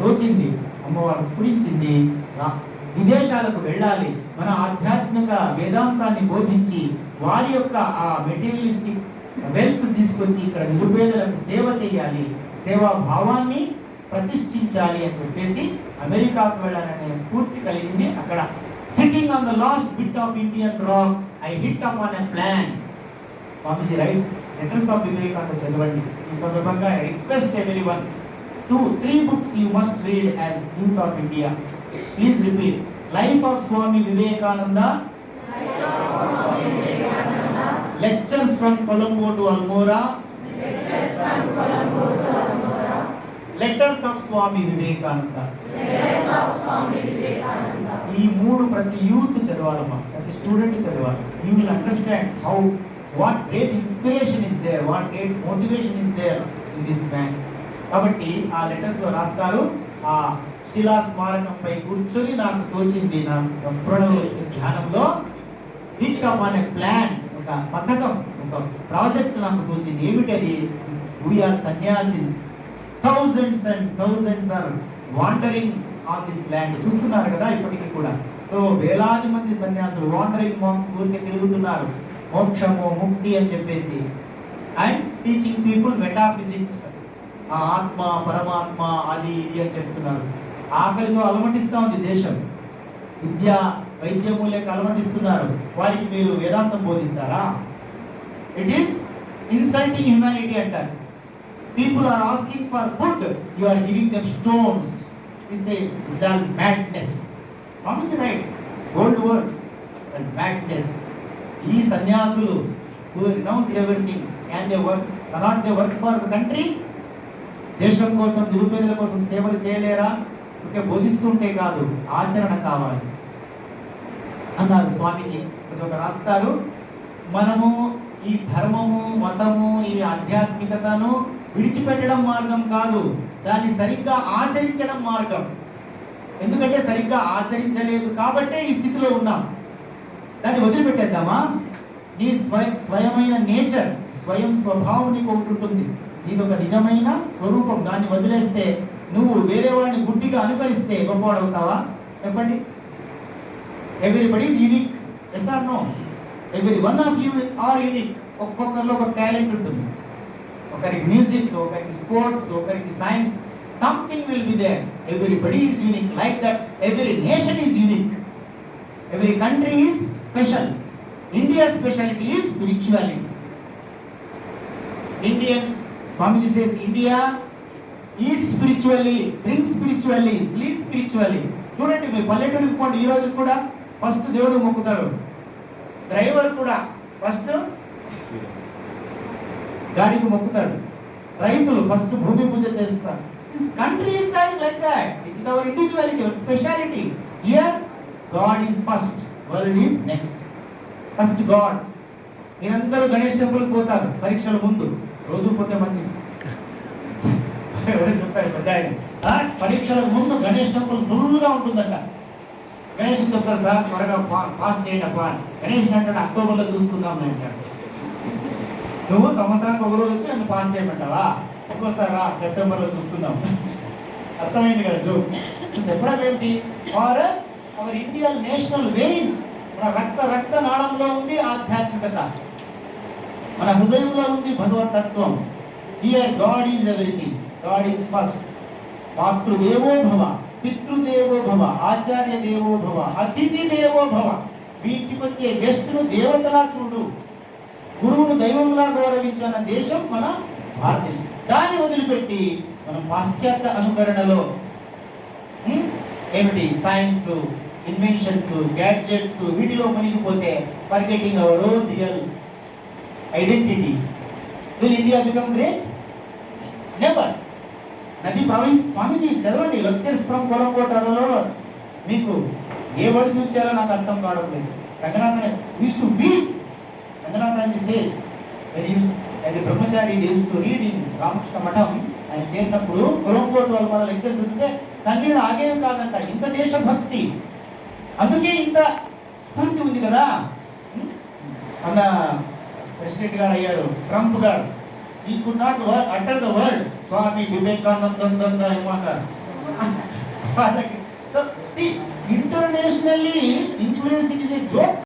తోచింది అమ్మవారు స్ఫురించింది. రా విదేశాలకు వెళ్ళాలి. మన ఆధ్యాత్మిక వేదాంతాన్ని బోధించి వారి యొక్క ఆ మెటీరియలిస్టిక్ వెల్త్ తీసుకొచ్చి ఇక్కడ నిరుపేదలకు సేవ చేయాలి. సేవా భావాన్ని ప్రతిష్ఠించాలి అని చెప్పేసి అమెరికాకు వెళ్ళాలనే స్ఫూర్తి కలిగింది అక్కడ. Sitting on the last bit of Indian rock I hit up on a plan Swamiji writes letters of Vivekananda చదవండి. ఈ సందర్భంగా రిక్వెస్ట్ ఎవరి one two three books you must read as youth of India please repeat life of Swami Vivekananda lectures from Colombo to Almora letters of Swami Vivekananda ఈ మూడు ప్రతి youth చదవాలమ్మా ప్రతి student చదవాలి. You will understand how what great inspiration is there what great motivation is there in this man కాబట్టి ఆ లెటర్స్లో రాస్తారు ఆ శిలా స్మారకంపై కూర్చొని నాకు తోచింది నా స్ఫురణలో ధ్యానంలో. హిట్ అనే ప్లాన్ ఒక పథకం ఒక ప్రాజెక్ట్ నాకు తోచింది. ఏమిటది we are sannyasins thousands and thousands are wandering on this land చూస్తున్నారు కదా ఇప్పటికీ కూడా. సో వేలాది మంది సన్యాసులు వాండరింగ్ మాంక్స్ ఊరికే తిరుగుతున్నారు. మోక్షము ముక్తి అని చెప్పేసి. అండ్ టీచింగ్ పీపుల్ మెటాఫిజిక్స్ ఆ ఆత్మ పరమాత్మ అది ఇది అని చెప్తున్నారు ఆకలితో అలమటిస్తూ ఉంది దేశం. విద్య వైద్యము లేక అలమటిస్తున్నారు. వారికి మీరు వేదాంతం బోధిస్తారా? ఇట్ ఈస్ ఇన్సల్టింగ్ హ్యుమానిటీ అంటారు. People are asking for food you are giving them stones is dull madness coming writes gold words and madness ఈ సన్యాసులు who renounce everything can they work cannot they work for the country దేశం కోసం నిరుపేదల కోసం సేవలు చేయలేరా? ఇంకా బోధిస్తుంటే కాదు ఆచరణ కావాలి. అన్నారు స్వామీజీ. ప్రతి ఒక్క రాస్తారు. మనము ఈ ధర్మము మతము ఈ ఆధ్యాత్మికతను విడిచిపెట్టడం మార్గం కాదు. దాన్ని సరిగ్గా ఆచరించడం మార్గం. ఎందుకంటే సరిగ్గా ఆచరించలేదు కాబట్టే ఈ స్థితిలో ఉన్నాం. దాన్ని వదిలిపెట్టేద్దామా? నీ స్వయం స్వయమైన నేచర్ స్వయం స్వభావం నీకు ఒకటి ఉంటుంది. ఇది ఒక నిజమైన స్వరూపం. దాన్ని వదిలేస్తే నువ్వు వేరే వాడిని గుడ్డిగా అనుకరిస్తే గొప్పవాడవుతావా? చెప్పండి. Everybody is unique yes or no every one of you are unique ఒక్కొక్కరిలో ఒక టాలెంట్ ఉంటుంది. ఒకరికి మ్యూజిక్ ఒకరికి స్పోర్ట్స్ ఒకరికి science something will be there everybody is unique like that every nation is unique every country is special India speciality is spirituality Indians Swamiji says India eat spiritually drink spiritually sleep spiritually చూడండి మీరు పల్లెటూరికి పోండి ఈ రోజు కూడా first దేవుడు మొక్కుతాడు. Driver కూడా first గాడికి మొక్కుతాడు. రైతులు ఫస్ట్ భూమి పూజ చేస్తారు. This country is going like that it is our individuality our speciality here God is first world is next first God మీరందరూ గణేష్ టెంపుల్కి పోతారు పరీక్షల ముందు. రోజు పోతే మంచిది. ఎవరో చెప్పారు? పెద్ద ఆయన. పరీక్షలకు ముందు గణేష్ టెంపుల్ ఫుల్గా ఉంటుందంట. గణేష్ చెప్తారు సార్ త్వరగా పా- పాస్ చేయండి అప్ప గణేష్ అంటాడు అక్టోబర్లో చూసుకుందాం అంటాడు. నువ్వు సంవత్సరానికి ఒక రోజు వచ్చి నన్ను పాస్ చేయమంటావా? ఇంకోసారి రా సెప్టెంబర్లో చూసుకుందాం. అర్థమైంది కదా జో. చెప్పడం ఏమిటి? For us our Indian national veins. మన రక్త రక్త నాళంలో ఉంది ఆధ్యాత్మికత. మన హృదయంలో ఉంది భగవతత్వం. Here God is everything God is first మాతృదేవో భవ పితృదేవో భవ ఆచార్య దేవో భవ అతిథి దేవో భవ. వీటికి వచ్చే గెస్ట్ను దేవతలా చూడు. గురువును దైవంలా గౌరవించిన దేశం మన భారతదేశం. దాన్ని వదిలిపెట్టి మనం పాశ్చాత్య అనుకరణలో ఏమిటి? సైన్స్ ఇన్వెన్షన్స్ గ్యాడ్జెట్స్ వీటిలో మునిగిపోతే forgetting our own real identity will India become great never నది ప్రవహిస్ స్వామిజీ చదవండి లెక్చర్స్ ఫ్రమ్ కొలంకోటలో మీకు ఏ వర్డ్స్ యూజ్ చేయాలో నాకు అర్థం కావడం లేదు. రంగనాథన్ యూస్ టు బీట్ రంగనాథాన్ని సేస్ వెరీ అది బ్రహ్మచారి used to read in Ramakrishna Math ఆయన చేరినప్పుడు కొలంకోట వాళ్ళ మన లెక్చర్స్ చూస్తుంటే కన్నీళ్ళు ఆగేవి కాదంట ఇంత దేశభక్తి. అందుకే ఇంత స్ఫూర్తి ఉంది కదా. అన్న ప్రెసిడెంట్ గారు అయ్యారు ట్రంప్ గారు. ఈ could not utter the world Swami వివేకానందంద ఏమంటారు వాళ్ళకి internationally influencing is a joke